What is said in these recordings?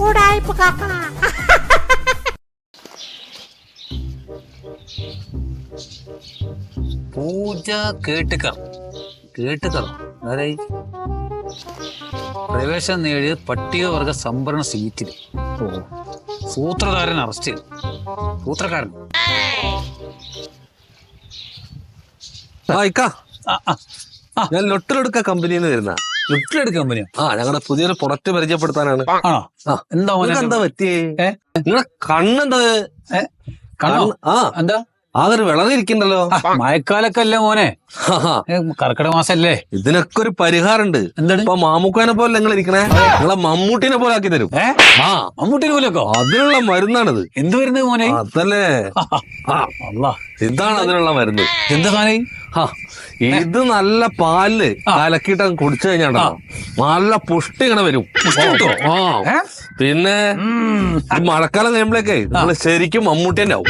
ഉടായ്പ കാക്ക പൂജ കേട്ടുക്കാം. കേട്ടുക്കർ ആരായി പ്രവേശനം നേടിയ പട്ടികവർഗ സംവരണ സീറ്റിൽ സൂത്രധാരൻ അറസ്റ്റ് ചെയ്തു. സൂത്രക്കാരൻ. ഞാൻ ലൊട്ടിലെടുക്ക കമ്പനിയിൽ നിന്ന് വരുന്ന. ലിറ്റിലെടുക്ക കമ്പനിയോ. ആ ഞങ്ങളുടെ പുതിയൊരു പ്രൊഡക്റ്റ് പരിചയപ്പെടുത്താനാണ്. ആണോ ആ. എന്താ എന്താ പറ്റിയേ? നിങ്ങളുടെ കണ്ണെന്താ ഏ? കണ്ണോ? ആ. എന്താ? അതൊരു വിളറിയിരിക്കണ്ടല്ലോ മഴക്കാലക്കല്ലേ മോനെ? കർക്കിടക മാസല്ലേ? ഇതിനൊക്കെ ഒരു പരിഹാരമുണ്ട് എന്താണ്? ഇപ്പൊ മാമുക്കാനെ പോലെ നിങ്ങൾ ഇരിക്കണേ നിങ്ങളെ മമ്മൂട്ടിനെ പോലെ ആക്കി തരും. ആ. മമ്മൂട്ടിനെ പോലെയൊക്കെ? അതിനുള്ള മരുന്നാണിത്. എന്ത് മരുന്ന് മോനെ? അതല്ലേ? ഇതാണ് അതിനുള്ള മരുന്ന്. എന്താ സാധനം? ഇത് നല്ല പാൽ കലക്കിട്ട് അങ്ങ് കുടിച്ചു കഴിഞ്ഞാണ്ടോ നല്ല പുഷ്ടി ഇങ്ങനെ വരും? ആ. പിന്നെ ഈ മഴക്കാലം കഴിയുമ്പോഴേക്കേ നമ്മൾ ശരിക്കും മമ്മൂട്ടി തന്നെ ആവും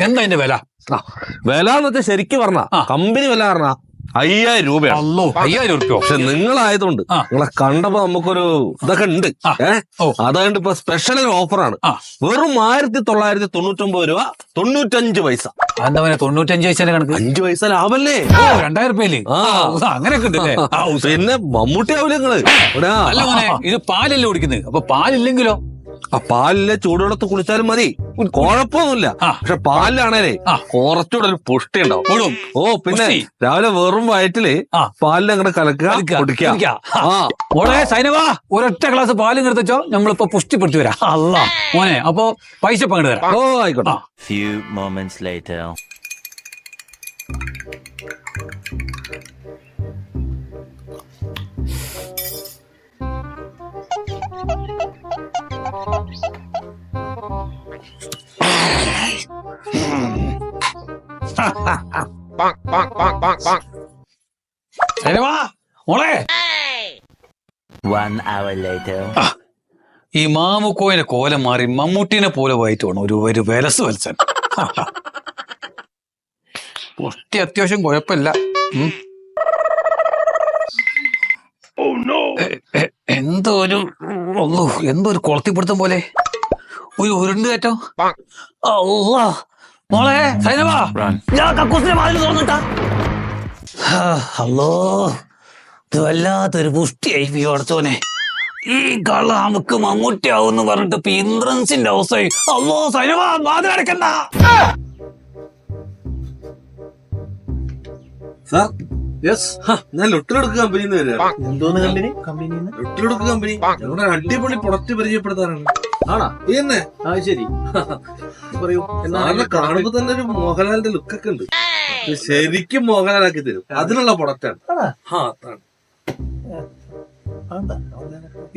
എന്താ അതിന്റെ വില? ആ, വില എന്ന് വെച്ചാൽ ശരിക്കും പറഞ്ഞ കമ്പനി വില പറഞ്ഞ അയ്യായിരം രൂപയാണ്. അല്ലോ അയ്യായിരം രൂപ പക്ഷെ നിങ്ങളായതുകൊണ്ട്. നിങ്ങളെ കണ്ടപ്പോ നമുക്കൊരു ഇതൊക്കെ ഉണ്ട്. ഏഹ് അതായത്. അതുകൊണ്ട് ഇപ്പൊ സ്പെഷ്യൽ ഒരു ഓഫറാണ് വെറും ആയിരത്തി തൊള്ളായിരത്തി തൊണ്ണൂറ്റൊമ്പത് രൂപ തൊണ്ണൂറ്റഞ്ച് പൈസ. എന്താ തൊണ്ണൂറ്റഞ്ച് പൈസ കണക്ക്? അഞ്ച് പൈസ ലാഭല്ലേ? രണ്ടായിരം രൂപയിൽ ആ. അങ്ങനെയൊക്കെ ഉണ്ടല്ലേ പിന്നെ മമ്മൂട്ടി ആവില്ല നിങ്ങൾ? ഇത് പാലല്ലേ കുടിക്കുന്നത്? അപ്പൊ പാലില്ലെങ്കിലോ? ആ പാലിലെ ചൂടുവെള്ളത്ത് കുളിച്ചാലും മതി. കുഴപ്പമൊന്നുമില്ല. പക്ഷെ പാലിലാണേലേ. കുറച്ചുകൂടെ ഒരു പുഷ്ടി ഉണ്ടാവും. ഓ പിന്നെ രാവിലെ വെറും വയറ്റിൽ. പാലിൽ അങ്ങോട്ട് കലക്കുക കുടിക്കുക. ആ. മോളെ സൈനവാ ഒരൊറ്റ ഗ്ലാസ് പാലും നിർത്തിച്ചോ നമ്മളിപ്പോ പുഷ്ടിപ്പെടുത്തി വരാം. അല്ല മോനെ അപ്പൊ പൈസ പങ്കിട്ട് തരാം. ഓ ആയിക്കോട്ടെ. Few moments later. മോളെ. One hour later. ഈ മാമുക്കോയിന്റെ കോലം മാറി മമ്മൂട്ടിനെ പോലെ പോയിട്ട് വേണം ഒരു ഒരു വിലസ് വത്സൻ. പൊട്ടി അത്യാവശ്യം കുഴപ്പമില്ല. എ- എന്തോ ഒരു ഒന്നു എന്തോ ഒരു കുളത്തിപ്പിടുത്തം പോലെ. ഒരു ഉരുണ്ട് കയറ്റം. മോളെ സൈനവാ Run. ഞാൻ കക്കൂസിന്റെ വാതിൽ തുറന്നിട്ടാ. അല്ലോ ഇത് വല്ലാത്തൊരു പുഷ്ടിയായി പി അടച്ചോനെ ഈ കള്ള നമുക്ക് മമ്മൂട്ടിയാവും പറഞ്ഞിട്ട് ഇപ്പൊ ഇന്ദ്രൻസിന്റെ അവസ്ഥയായി. അല്ലോ സൈനവാ വാതിൽ അടക്കണ്ട. Sir yes. ഞാൻ ലൊട്ടിലെടുക്ക എന്തോന്ന് കമ്പനി കമ്പനിന്ന് ലൊട്ടിലെടുക്ക കമ്പനി ഞങ്ങളുടെ അടിപൊളി പ്രൊഡക്റ്റ് പരിചയപ്പെടുത്താനാണ് ആണാ? ആ ശരി. പറയൂ. സാറിനെ കാണുമ്പോ തന്നെ ഒരു മോഹൻലാലിന്റെ ലുക്കൊക്കെ ഉണ്ട്. ശരിക്കും മോഹൻലാലാക്കി തരും. അതിനുള്ള പ്രൊഡക്റ്റാണ്? ആ അതാണ്.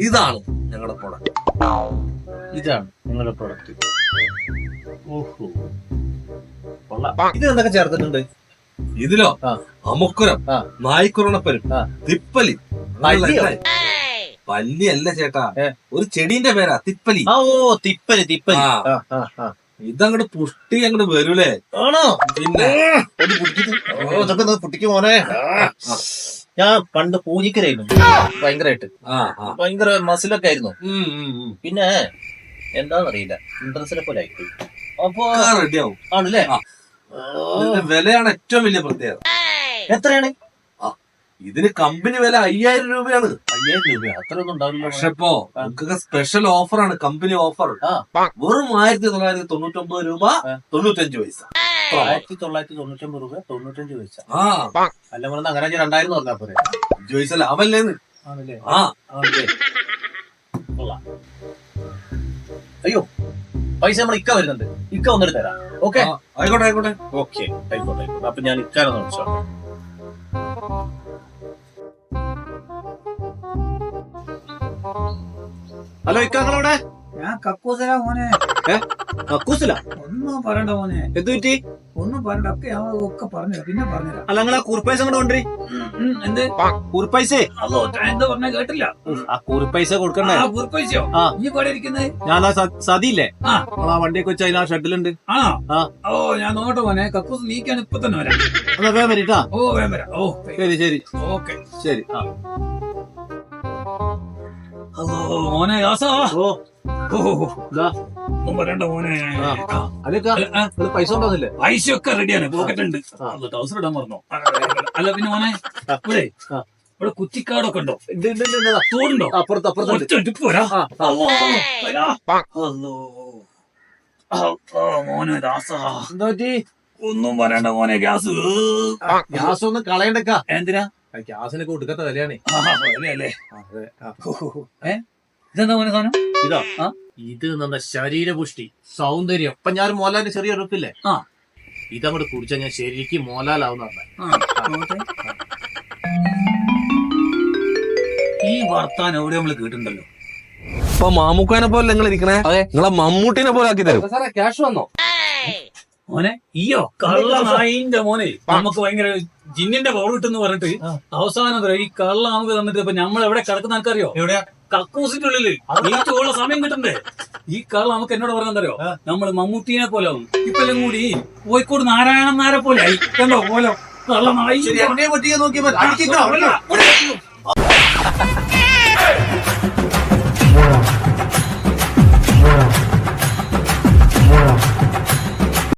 ഇതാണ് ഞങ്ങളുടെ പ്രൊഡക്റ്റ് ഇതാണ് ഞങ്ങളുടെ പ്രൊഡക്റ്റ് ഓഹോ. ഇത് എന്തൊക്കെ ചേർത്തിട്ടുണ്ട്? ഇതിലോ. അമുക്കുരം. നായ്ക്കുറണപ്പരും തിപ്പലി? പല്ലി അല്ല ചേട്ടാ. ഒരു ചെടീന്റെ പേരാ തിപ്പലി. ഓ തിപ്പലി തിപ്പൽ. ഇതങ്ങോട്ട് പുഷ്ടി അങ്ങോട്ട് വരൂലേ? ആണോ? പിന്നെ. പുട്ടിക്ക് പൊട്ടിക്ക്. ഓ, ഇതൊക്കെ ഒന്ന് പൊട്ടിക്ക് മോനെ. ഞാൻ പണ്ട് പൂജിക്കരായിരുന്നു ഭയങ്കരമായിട്ട് ആ ആ. ഭയങ്കര മസിലൊക്കെ ആയിരുന്നു. ഉം, ഉം, ഉം. പിന്നെ എന്താന്നറിയില്ല. ഇൻട്രസ്റ്റിനെ പോലെ ആയിപ്പോയി. അപ്പൊ റെഡിയാവും ആണല്ലേ? ആ. ഇതിന്റെ വിലയാണ് ഏറ്റവും വലിയ പ്രത്യേകത. എത്രയാണ്? ഇതിന് കമ്പനി വില അയ്യായിരം രൂപയാണ്. അയ്യായിരം രൂപ. അത്ര ഒന്നും ഉണ്ടാവില്ല പക്ഷെ ഇപ്പോ നമുക്കൊക്കെ സ്പെഷ്യൽ ഓഫറാണ് കമ്പനി ഓഫർ വെറും ആയിരത്തി തൊള്ളായിരത്തി തൊണ്ണൂറ്റി ഒമ്പത് രൂപ. തൊണ്ണൂറ്റഞ്ച് പൈസ. ആയിരത്തി തൊള്ളായിരത്തി തൊണ്ണൂറ്റൊമ്പത് രൂപ തൊണ്ണൂറ്റഞ്ച് പൈസ. ആ. അല്ല പറഞ്ഞ അങ്ങനെ രണ്ടായിരം പറഞ്ഞാ പോരെ. അഞ്ച് പൈസ ലാഭല്ലേന്ന് ആണല്ലേ? ആ. ആണല്ലേ? അയ്യോ പൈസ നമ്മൾ ഇക്ക വരുന്നുണ്ട്. ഇക്ക വന്നിട്ട് തരാം. ഓക്കെ? ആയിക്കോട്ടെ ആയിക്കോട്ടെ. ഓക്കെ ആയിക്കോട്ടെ ആയിക്കോട്ടെ. അപ്പൊ ഞാൻ ഇക്കാനൊന്ന് വിളിച്ചോ ഹലോ ഇക്കാങ്ങളവിടെ? ഞാൻ കക്കൂസല മോനെ. കക്കൂസില? ഒന്നും പറയണ്ട മോനെ. എന്ത് പറ്റി? ഒന്നും പറയണ്ട ഒക്കെ ഞാൻ ഒക്കെ പറഞ്ഞു പിന്നെ പറഞ്ഞു അല്ല നിങ്ങൾ ആ കുറിപ്പൈസ അങ്ങോട്ട് എന്ത്? കുറുപ്പൈസ? അതോ എന്താ പറഞ്ഞ കേട്ടില്ല. ആ കുറുപ്പൈസ കൊടുക്കണ്ടേ? ആ കുറിപ്പൈസയോ? ആ. ഈ കൂടെ ഇരിക്കുന്നത് ഞാൻ ആ സതിയില്ലേ ആ. വണ്ടി ആ വണ്ടിയൊക്കെ വെച്ച് അതിൽ ആ ഷെഡിലുണ്ട്. ആ ആ. ഓ ഞാൻ നോക്കട്ടെ മോനെ കക്കൂസ് നീക്കാൻ ഇപ്പൊ തന്നെ വരാം. എന്നാ വേഗം വരിട്ടാ? ഓ വേഗം വരാം. ഓ ശരി ശരി. ഓക്കെ. ശരി ആ. മോനെ യാസ പറയണ്ട മോനെ പൈസ ഉണ്ടാവുന്നില്ലേ പൈസ ഒക്കെ റെഡിയാണ് പോക്കറ്റ് ഉണ്ട്. ആ. ടൗസർ ഇടാൻ പറഞ്ഞോ? അല്ല പിന്നെ മോനെ ഇവിടെ ആ. ഇവിടെ കുറ്റിക്കാടൊക്കെ ഉണ്ടോ. തോടുണ്ടോ? അപ്പുറത്ത് അപ്പുറത്ത് പോരാ? മോനെ ദാസാ. എന്താ പറ്റി? ഒന്നും പറയണ്ട മോനെ ഗ്യാസ്. ഗ്യാസ് ഒന്നും കളയണ്ടക്ക. എന്തിനാ? ഗ്യാസിനൊക്കെ ഒടുക്കത്തെ വിലയാണേ. വിലയല്ലേ? അതെ. ഏ? ഇതെന്താ മോനെ സാധനം? ഇതാ. ആ? ഇത് നമ്മുടെ ശരീരപുഷ്ടി സൗന്ദര്യം. ഇപ്പൊ ഞാൻ മോലാലിന്റെ ചെറിയ ഉറപ്പില്ലേ ആ. ഇതങ്ങോട്ട് കുടിച്ചാൽ ഞാൻ ശരിക്കും മോലാലാവുന്ന. ഈ വർത്താനം എവിടെ നമ്മൾ കേട്ടിട്ടുണ്ടല്ലോ. ഇപ്പൊ മാമുക്കാനെ പോലെ നിങ്ങൾ ഇരിക്കണേ. നിങ്ങളെ മമ്മൂട്ടിനെ പോലെ ആക്കി തരും. സാറേ ക്യാഷ് വന്നോ? മോനെ ഈയോ കള്ള നായിന്റെ മോനെ. നമുക്ക് ഭയങ്കര ജിന്നിന്റെ പവർ കിട്ടുന്നു പറഞ്ഞിട്ട് അവസാനം ഈ കള്ള നമുക്ക് തന്നിട്ട് ഇപ്പൊ നമ്മൾ എവിടെ കിടക്കുന്ന ആൾക്കറിയോ എവിടെ കക്കൂസിന്റെ ഉള്ളിൽ നീറ്റുള്ള സമയം കിട്ടണ്ടേ? ഈ കള്ള നമുക്ക് എന്നോട് പറഞ്ഞറിയോ നമ്മൾ മമ്മൂട്ടിനെ പോലെ ആവും. ഇപ്പെല്ലാം കൂടി കോഴിക്കോട് നാരായണൻ നാരെ പോലെ ആയി. കണ്ടോ? പോലെ കള്ളനായി. നോക്കിയപ്പോ പറ്റിയ നോക്കിയാൽ